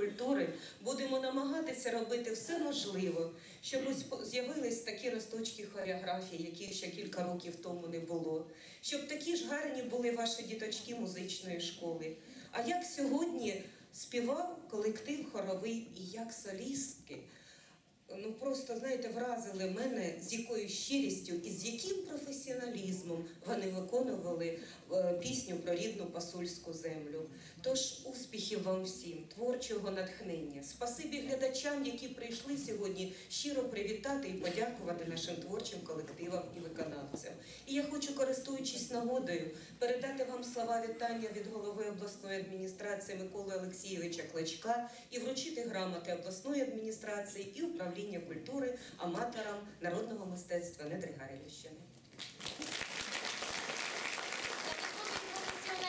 культури будемо намагатися робити все можливе, щоб з'явились такі росточки хореографії, яких ще кілька років тому не було. Щоб такі ж гарні були ваші діточки музичної школи. А як сьогодні співав колектив хоровий і як солістки. Ну просто знаєте, вразили мене з якою щирістю і з яким професіоналізмом вони виконували е, пісню про рідну пасульську землю. Тож успіхів вам всім, творчого натхнення. Спасибі глядачам, які прийшли сьогодні щиро привітати і подякувати нашим творчим колективам і виконавцям. І я хочу, користуючись нагодою, передати вам слова вітання від голови обласної адміністрації Миколи Олексійовича Кличка і вручити грамоти обласної адміністрації і управління культури аматорам народного мистецтва Недригарівщини.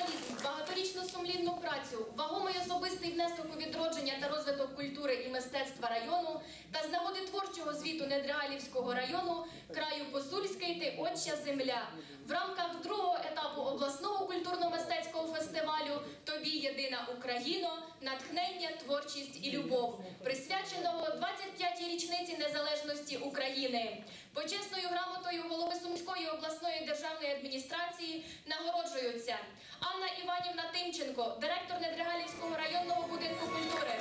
професіоналізм, багаторічну сумлінну працю, вагомий особистий внесок у відродження та розвиток культури і мистецтва району та з нагоди творчого звіту Недреалівського району краю Посульський ти Отча земля в рамках другого етапу обласного культурно-мистецького фестивалю Тобі єдина Україно, натхнення, творчість і любов, присвяченого 25-й річниці незалежності України. Почесною грамотою голови Сумської обласної державної адміністрації нагороджуються Анна Іванівна Тимченко, директор Недригалівського районного будинку культури.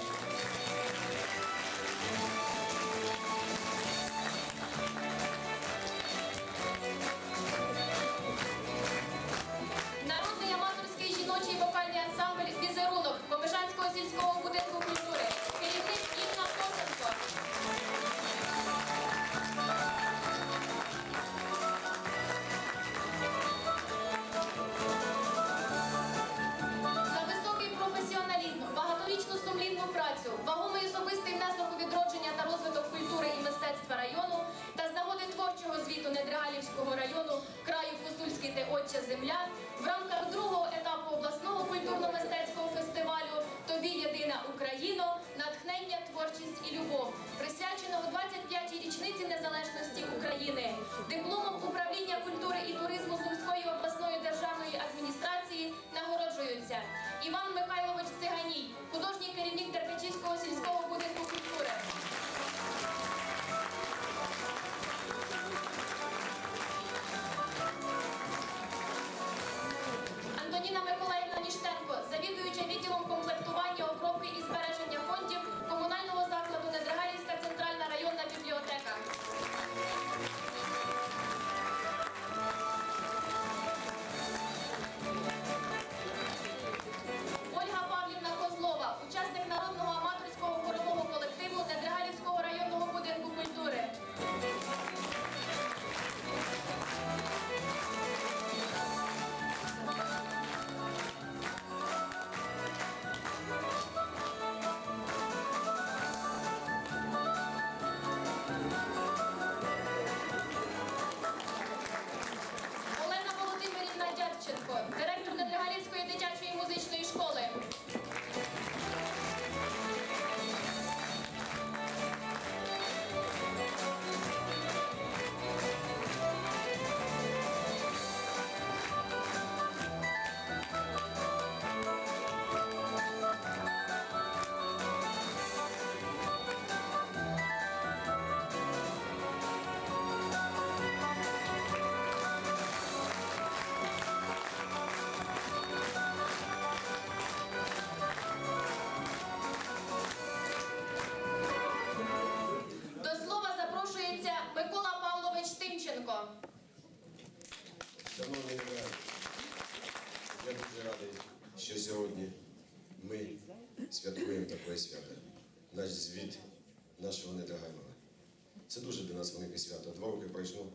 Нас велике свято. Два роки пройшло,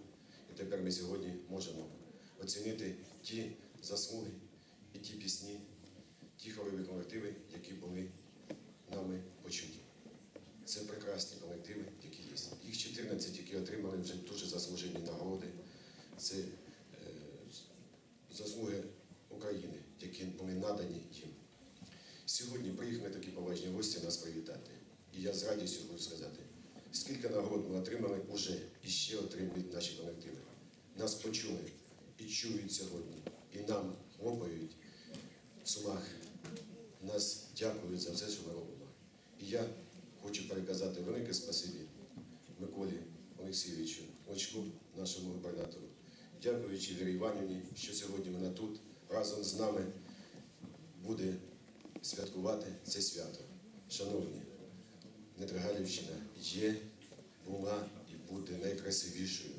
і тепер ми сьогодні можемо оцінити ті заслуги і ті пісні, ті хорові колективи, які були нами почуті. Це прекрасні колективи, які є. Їх 14, які отримали вже дуже заслужені нагороди. Це е, заслуги України, які були надані їм. Сьогодні приїхали такі поважні гості нас привітати. І я з радістю хочу сказати, скільки нагород ми отримали уже і ще отримують наші колективи. Нас почули і чують сьогодні, і нам хлопають в сумах. Нас дякують за все, що ми робимо. І я хочу переказати велике спасибі Миколі Олексійовичу Очку, нашому губернатору. Дякуючи Вірі Іванівні, що сьогодні вона тут разом з нами буде святкувати це свято. Шановні, Недригалівщина є, була і буде найкрасивішою,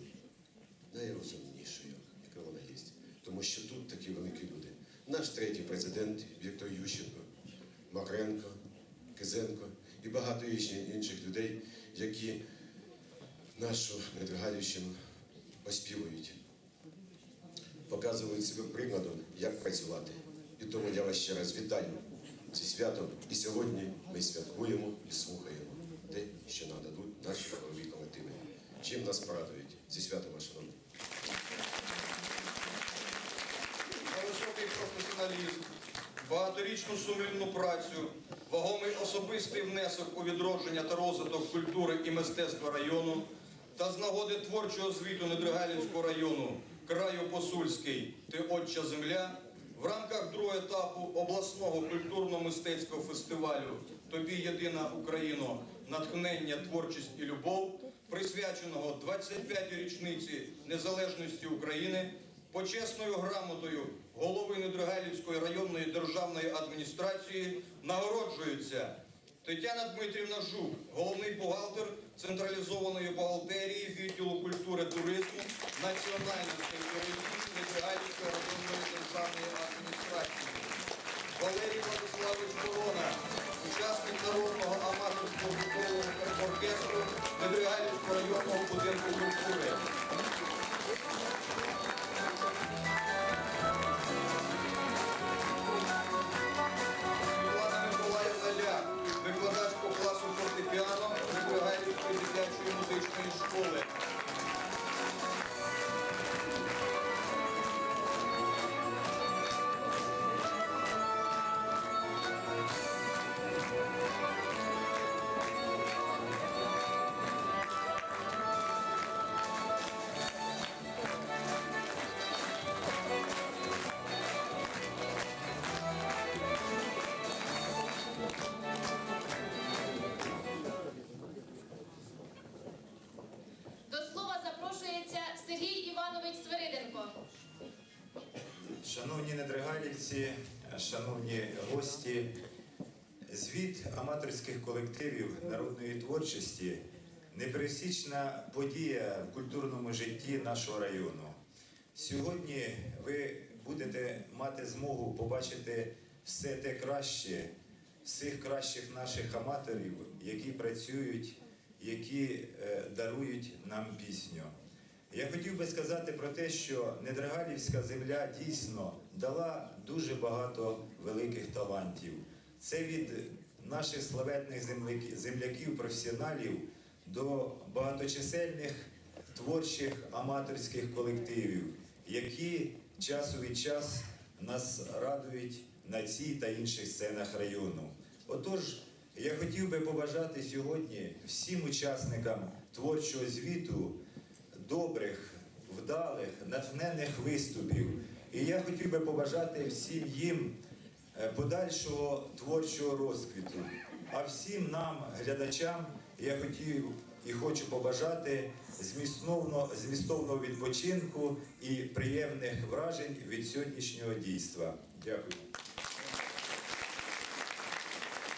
найрозумнішою, яка вона є. Тому що тут такі великі люди. Наш третій президент Віктор Ющенко, Макренко, Кизенко і багато інших людей, які нашу Недригалівщину оспівують, показують себе прикладом, як працювати. І тому я вас ще раз вітаю зі святом. І сьогодні ми святкуємо і слухаємо те, що нам дадуть наші хорові колективи. Чим нас порадують? Зі святом, шановні. Високий професіоналізм, багаторічну сумлінну працю, вагомий особистий внесок у відродження та розвиток культури і мистецтва району та з нагоди творчого звіту Недригалівського району краю Посульський Ти Отча Земля в рамках другого етапу обласного культурно-мистецького фестивалю Тобі єдина Україно, натхнення, творчість і любов, присвяченого 25-й річниці незалежності України почесною грамотою голови Недригалівської районної державної адміністрації нагороджується Тетяна Дмитрівна Жук, головний бухгалтер централізованої бухгалтерії відділу культури туризму національності перевізні Недригалівської районної державної адміністрації. Валерій Владиславович Корона, учасник народного аматорського гуртового оркестру Недригалівського районного будинку культури. Шановні гості, звіт аматорських колективів народної творчості непересічна подія в культурному житті нашого району. Сьогодні ви будете мати змогу побачити все те краще, всіх кращих наших аматорів, які працюють, які е, дарують нам пісню. Я хотів би сказати про те, що Недрагалівська земля дійсно дала дуже багато великих талантів. Це від наших славетних земляків, професіоналів до багаточисельних творчих аматорських колективів, які часу від час нас радують на цій та інших сценах району. Отож, я хотів би побажати сьогодні всім учасникам творчого звіту добрих, вдалих, натхненних виступів. І я хотів би побажати всім їм е, подальшого творчого розквіту. А всім нам, глядачам, я хотів і хочу побажати змістовно, змістовного відпочинку і приємних вражень від сьогоднішнього дійства. Дякую.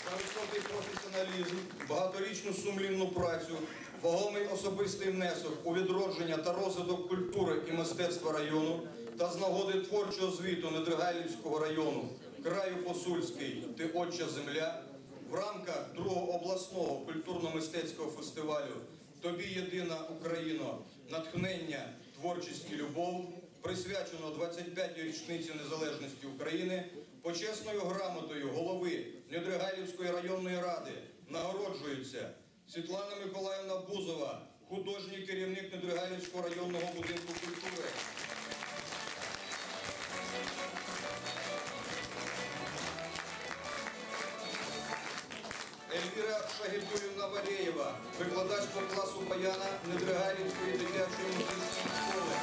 За високий професіоналізм, багаторічну сумлінну працю, вагомий особистий внесок у відродження та розвиток культури і мистецтва району та з нагоди творчого звіту Недригалівського району, краю Посульський Ти Отча Земля в рамках другого обласного культурно-мистецького фестивалю Тобі єдина Україно, натхнення, творчість і любов присвячено 25-й річниці незалежності України почесною грамотою голови Недригалівської районної ради нагороджується Світлана Миколаївна Бузова, художній керівник Недригалівського районного будинку культури. Ельвіра Шагібулівна Валєєва, викладач по класу баяна Недригалівської дитячої музичної школи.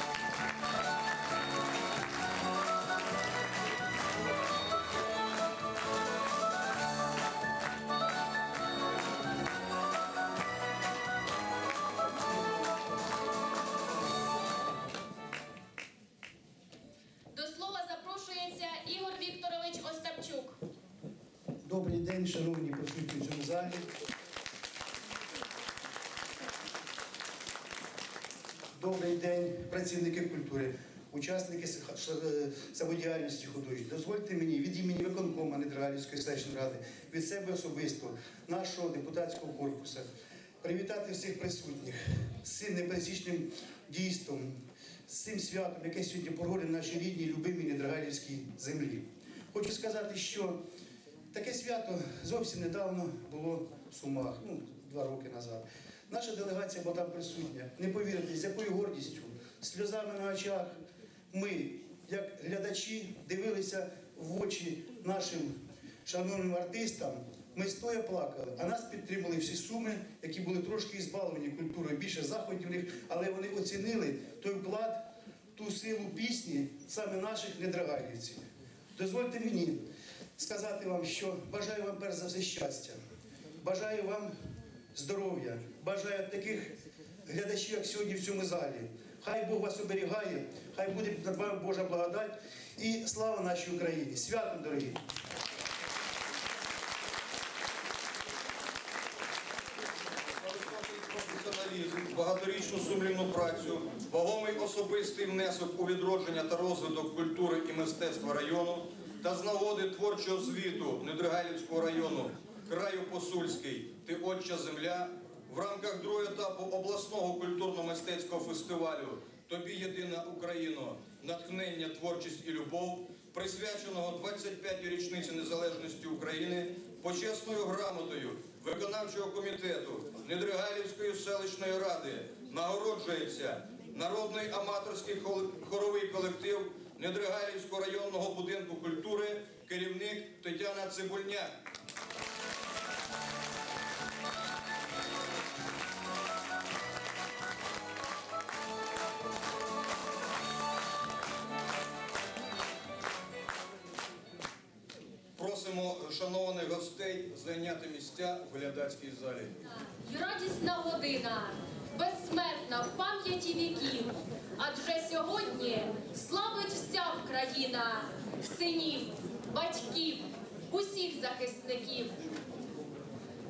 Добрий день, працівники культури, учасники е, самодіяльності художньої. Дозвольте мені від імені виконкома Недрагалівської селищної ради, від себе особисто, нашого депутатського корпусу, привітати всіх присутніх з цим непересічним дійством, з цим святом, яке сьогодні проводить нашій рідній, любимій Недрагалівській землі. Хочу сказати, що таке свято зовсім недавно було в Сумах, ну, два роки назад. Наша делегація була там присутня. Не повірите, з якою гордістю, сльозами на очах. Ми, як глядачі, дивилися в очі нашим шановним артистам. Ми стоя плакали, а нас підтримали всі суми, які були трошки збаловані культурою, більше заходів них, але вони оцінили той вклад, ту силу пісні саме наших недрагалівців. Дозвольте мені сказати вам, що бажаю вам перш за все щастя, бажаю вам здоров'я, бажаю таких глядачів, як сьогодні в цьому залі. Хай Бог вас оберігає, хай буде над вами Божа благодать і слава нашій Україні. Свято, дорогі! Багаторічну сумлінну працю, вагомий особистий внесок у відродження та розвиток культури і мистецтва району та з нагоди творчого звіту Недригалівського району, краю Посульський, ти отча земля. В рамках другого етапу обласного культурно-мистецького фестивалю Тобі єдина Україно, натхнення, творчість і любов, присвяченого 25-й річниці незалежності України, почесною грамотою виконавчого комітету Недригалівської селищної ради нагороджується народний аматорський хоровий колектив Недригалівського районного будинку культури, керівник Тетяна Цибульняк. Зайняти місця в глядацькій залі. Радісна година, безсмертна в пам'яті віків. Адже сьогодні славить вся Вкраїна, синів, батьків, усіх захисників.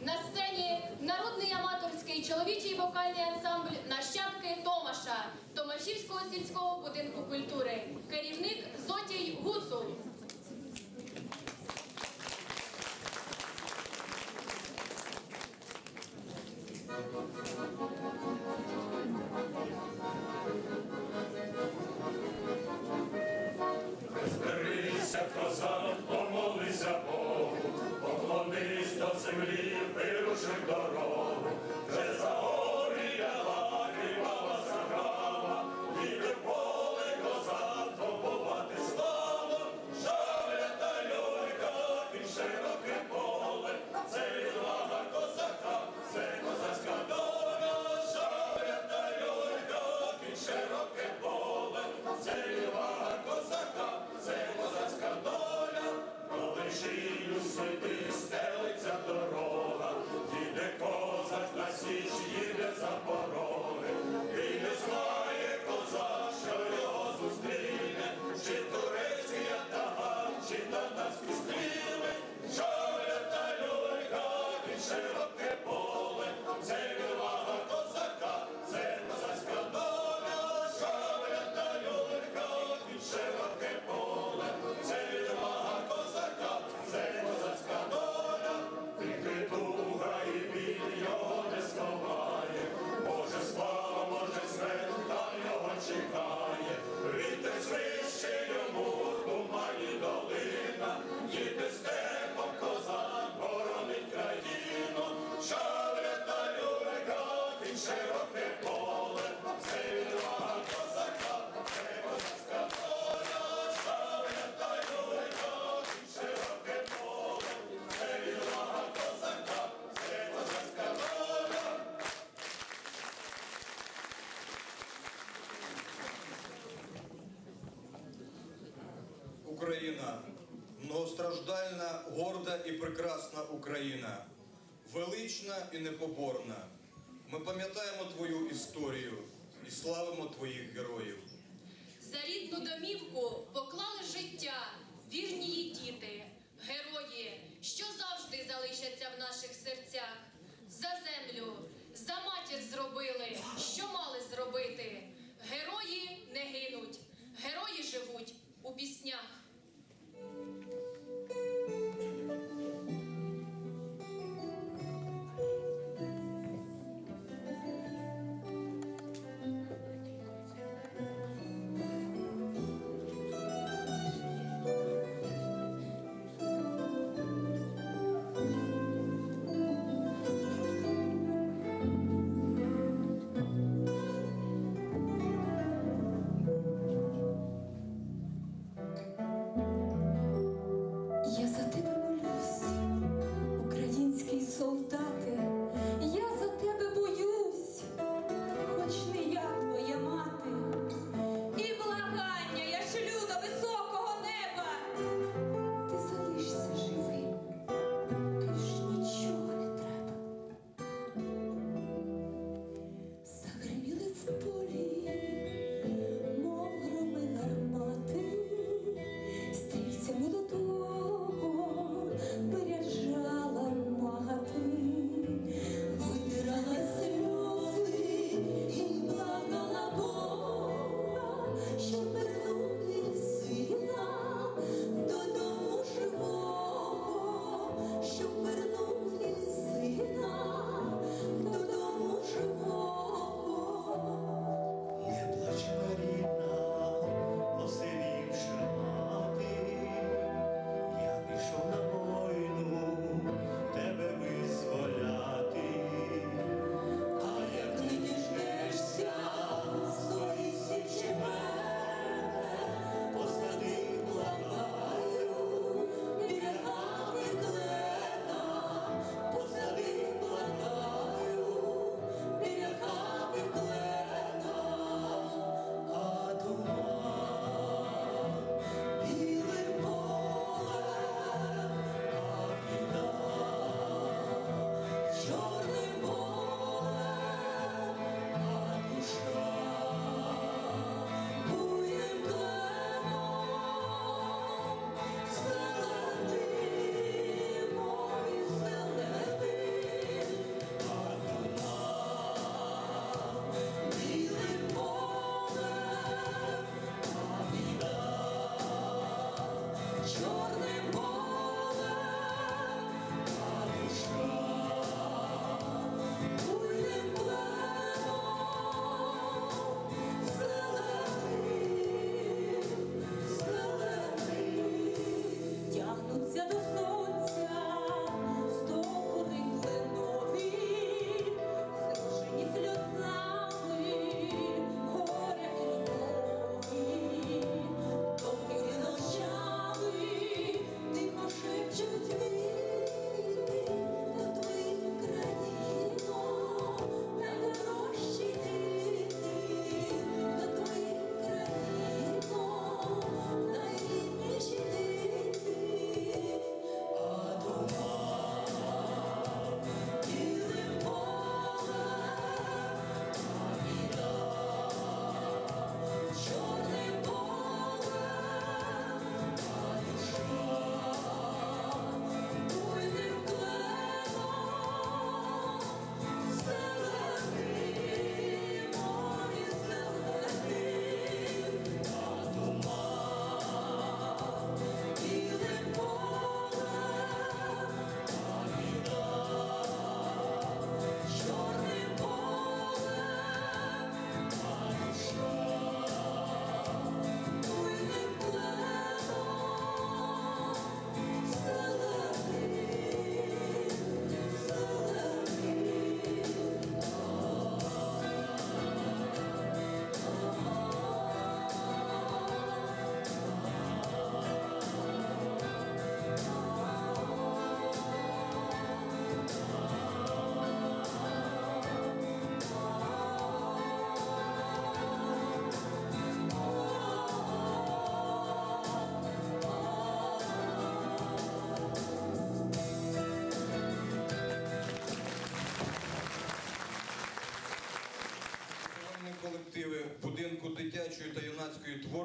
На сцені народний аматорський чоловічий вокальний ансамбль Нащадки Томаша Томашівського сільського будинку культури. Керівник Зотій Гуцул. Многостраждальна, горда і прекрасна Україна, велична і непоборна. Ми пам'ятаємо твою історію і славимо твоїх героїв. За рідну домівку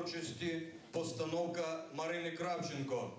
творчості. Постановка Марини Кравченко.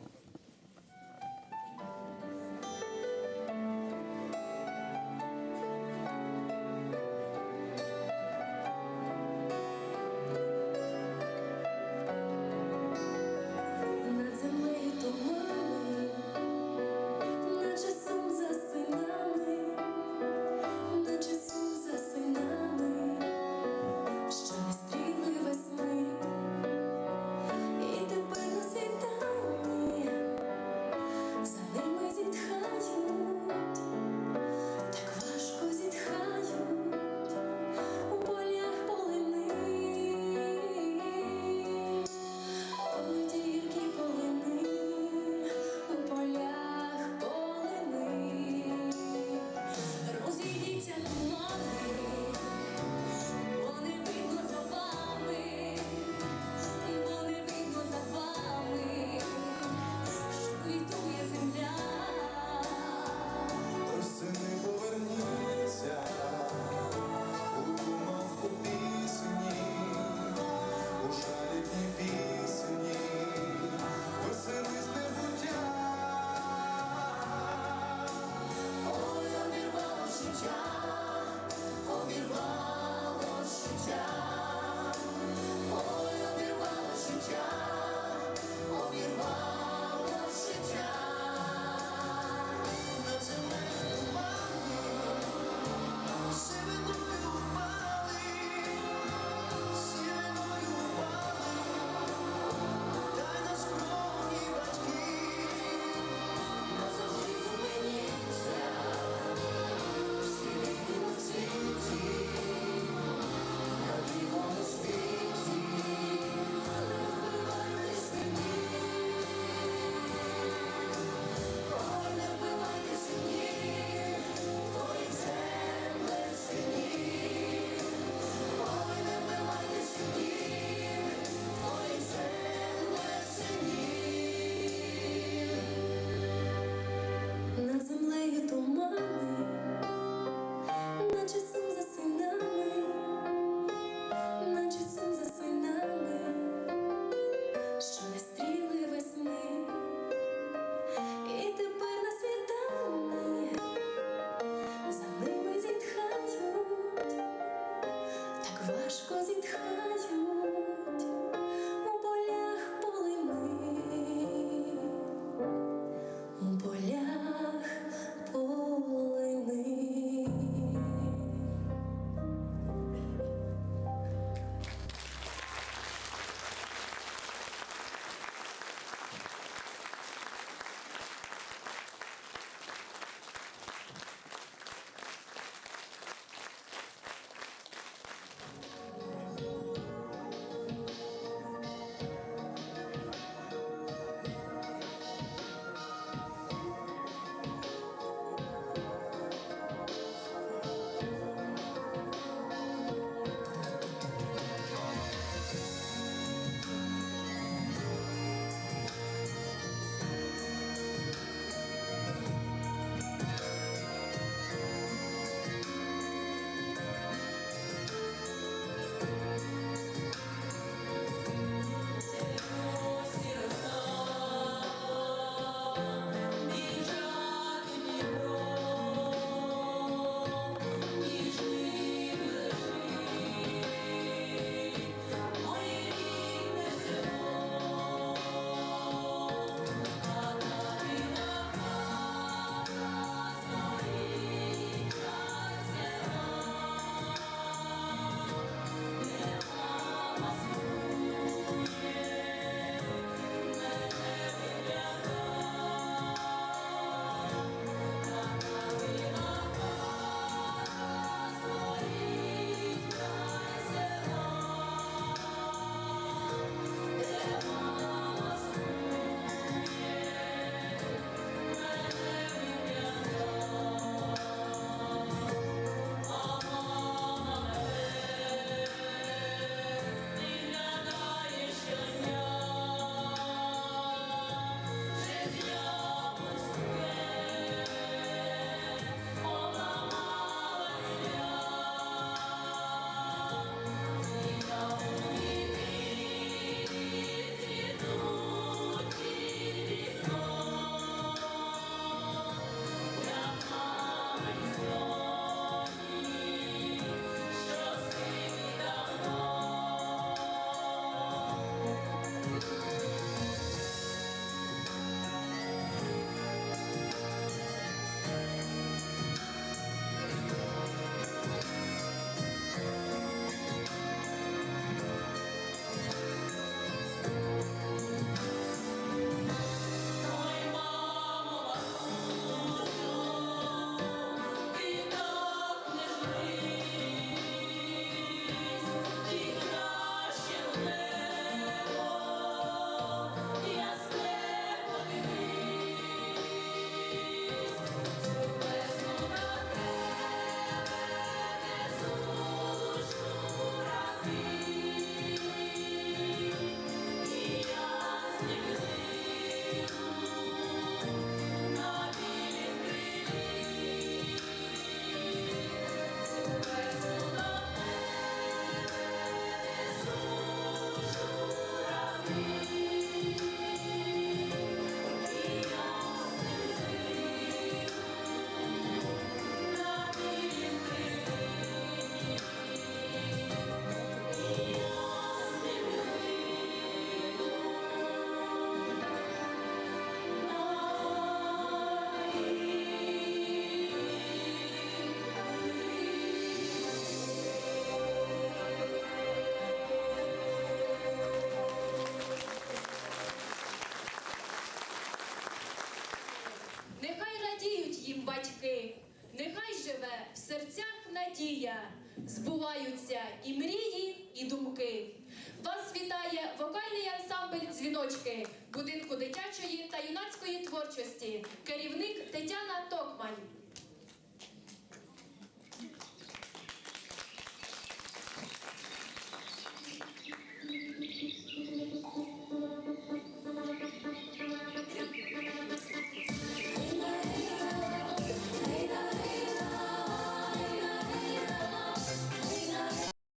Ансамбль будинку дитячої та юнацької творчості, керівник Тетяна Токмань.